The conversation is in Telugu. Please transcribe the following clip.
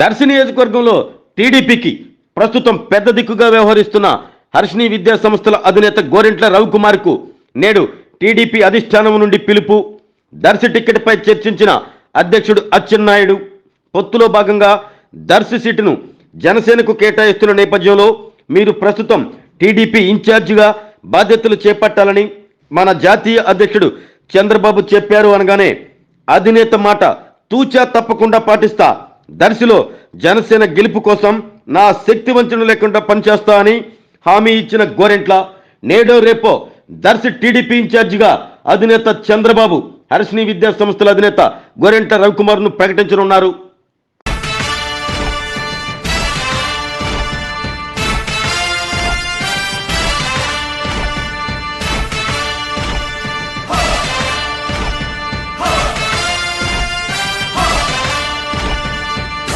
దర్శి నియోజకవర్గంలో టీడీపీకి ప్రస్తుతం పెద్ద దిక్కుగా వ్యవహరిస్తున్న హర్షిని విద్యా సంస్థల అధినేత గోరింట్ల రవికుమార్కు నేడు టీడీపీ అధిష్టానం నుండి పిలుపు. దర్శి టికెట్పై చర్చించిన అధ్యక్షుడు అచ్చెన్నాయుడు. పొత్తులో భాగంగా దర్శి సీటును జనసేనకు కేటాయిస్తున్న నేపథ్యంలో మీరు ప్రస్తుతం టీడీపీ ఇన్ఛార్జిగా బాధ్యతలు చేపట్టాలని మన జాతీయ అధ్యక్షుడు చంద్రబాబు చెప్పారు అనగానే అధినేత మాట తూచా తప్పకుండా పాటిస్తా దర్శిలో జనసేన గెలుపు కోసం నా శక్తి వంచన లేకుండా పనిచేస్తా అని హామీ ఇచ్చిన గోరెంట్ల నేడో రేపో దర్శి టీడీపీ ఇన్ఛార్జిగా అధినేత చంద్రబాబు హర్షిని విద్యా సంస్థల అధినేత గోరెంట్ల రవికుమార్ను ప్రకటించనున్నారు.